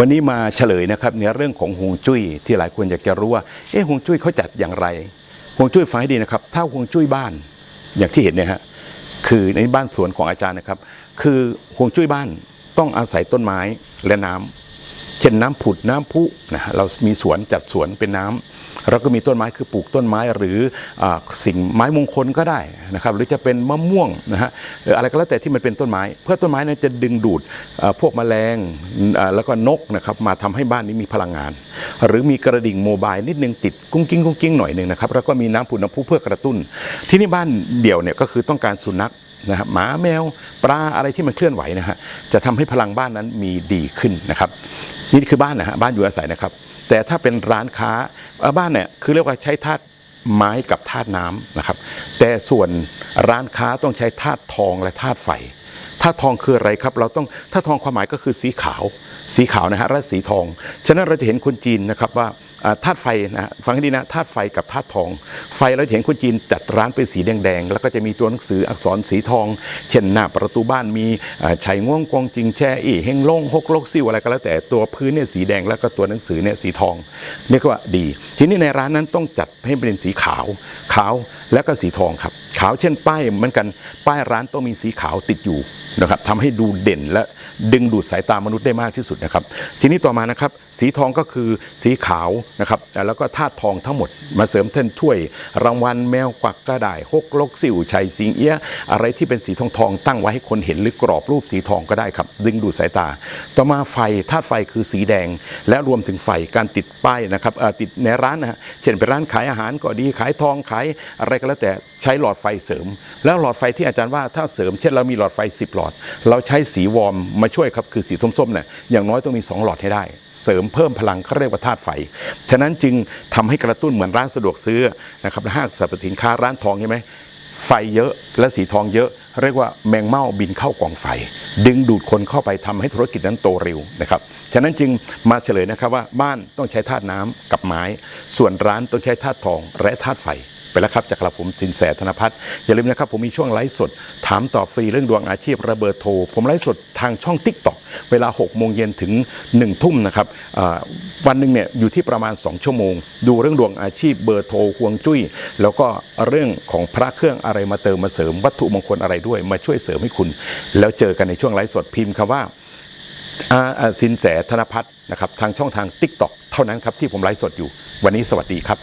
วันนี้มาเฉลยนะครับในเรื่องของฮวงจุ้ยที่หลายคนอยากจะรู้ว่าเอ๊ะฮวงจุ้ยเขาจัดอย่างไรฮวงจุ้ยฟังให้ดีนะครับถ้าฮวงจุ้ยบ้านอย่างที่เห็นเนี่ยฮะคือในบ้านสวนของอาจารย์นะครับ คือฮวงจุ้ยบ้านต้องอาศัยต้นไม้และน้ำ เช่นน้ำผุดน้ำพุนะฮะเรามีสวนจัดสวนเป็นน้ำเราก็มีต้นไม้คือปลูกต้นไม้หรืออสิ่งไม้มงคลก็ได้นะครับหรือจะเป็นมะม่วงนะฮะอะไรก็แล้วแต่ที่มันเป็นต้นไม้ เพื่อต้นไม้นั้นจะดึงดูดพวกแมลงแล้วก็นกนะครับมาทำให้บ้านนี้มีพลังงาน หรือมีกระดิ่งโมบายนิดนึงติดกุ้งกิ้งกุ้งกิ้งหน่อยหนึ่งนะครับแล้วก็มีน้ำผุดน้ำพุเพื่อกระตุ้น ที่นี่บ้านเดี่ยวเนี่ยก็คือต้องการสุนัข นะครับหมาแมวปลาอะไรที่มันเคลื่อนไหวนะฮะจะทำให้พลังบ้านนั้นมีดีขึ้นนะครับนี่คือบ้านนะฮะบ้านอยู่อาศัยนะครับ แต่ถ้าเป็นร้านค้าบ้านเนี่ยคือเรียกว่าใช้ธาตุไม้กับธาตุน้ำนะครับ แต่ส่วนร้านค้าต้องใช้ธาตุทองและธาตุไฟ ธาตุทองคืออะไรครับ เราต้องธาตุทองความหมายก็คือสีขาว สีขาวนะฮะและสีทอง ฉะนั้นเราจะเห็นคนจีนนะครับว่าธาตุไฟนะฮะฟังให้ดีนะธาตุไฟกับธาตุทอง ไฟเราจะเห็นคนจีนจัดร้านเป็นสีแดงๆ แล้วก็จะมีตัวหนังสืออักษรสีทอง เช่นหน้าประตูบ้านมีอ่าไฉง่วงกวงจิงแช่อีเฮงล่งฮกลกซิ่วอะไรก็แล้วแต่ตัวพื้นเนี่ยสีแดงแล้วก็ตัวหนังสือเนี่ยสีทองนี่ก็ว่าดี ทีนี้ในร้านนั้นต้องจัดให้เป็นสีขาวขาวแล้วก็สีทองครับ ขาวเช่นป้ายเหมือนกันป้ายร้านต้องมีสีขาวติดอยู่นะครับทำให้ดูเด่นและดึงดูดสายตามนุษย์ได้มากที่สุดนะครับ ทีนี้ต่อมานะครับ สีทองก็คือสีขาวนะครับแล้วก็ธาตุทองทั้งหมดมาเสริมเท่นถ้วย รางวัลแมวกวักก็ได้ฮกลกสิวชัยสิงเอี้ยอะไรที่เป็นสีทองทองตั้งไว้ให้คนเห็นหรือกรอบรูปสีทองก็ได้ครับ ดึงดูดสายตา ต่อมาไฟธาตุไฟคือสีแดง และรวมถึงไฟการติดป้ายนะครับติดในร้านนะเช่นเป็นร้านขายอาหารก็ดีขายทองขายอะไรก็แล้วแต่ใช้หลอดไฟเสริม แล้วหลอดไฟที่อาจารย์ว่าถ้าเสริมเช่นเรามีหลอดไฟ 10 หลอด เราใช้สีวอร์มมาช่วยครับคือสีส้มๆเนี่ยอย่างน้อยต้องมี 2 หลอดให้ได้ เสริมเพิ่มพลังเขาเรียกว่าธาตุไฟ ฉะนั้นจึงทำให้กระตุ้นเหมือนร้านสะดวกซื้อนะครับห้างสรรพสินค้าร้านทองใช่ไหมไฟเยอะและสีทองเยอะเรียกว่าแมงเม่าบินเข้ากองไฟ ดึงดูดคนเข้าไปทำให้ธุรกิจนั้นโตเร็วนะครับฉะนั้นจึงมาเฉลยนะครับว่าบ้านต้องใช้ธาตุน้ำกับไม้ ส่วนร้านต้องใช้ธาตุทองและธาตุไฟ ไปแล้วครับจากกระผมสินแสธนพัฒน์อย่าลืมนะครับผมมีช่วงไลฟ์สด ถามตอบฟรีเรื่องดวงอาชีพระเบอร์โทร ผมไลฟ์สดทางช่อง t ิ k t o k เวลา6โมงเย็นถึง1ทุ่มนะครับวันหนึ่งเนี่ยอยู่ที่ประมาณ 2 ชั่วโมง ดูเรื่องดวงอาชีพเบอร์โทรห่วงจุ้ย แล้วก็เรื่องของพระเครื่องอะไรมาเติมมาเสริมวัตถุมงคลอะไรด้วย มาช่วยเสริมให้คุณ แล้วเจอกันในช่วงไลฟ์สดพิมพ์คำว่าอาอาสินแสธนพัฒน์นะครับทางช่องทาง t ิ k t o k เท่านั้นครับที่ผมไลฟ์สดอยู่ วันนี้สวัสดีครับ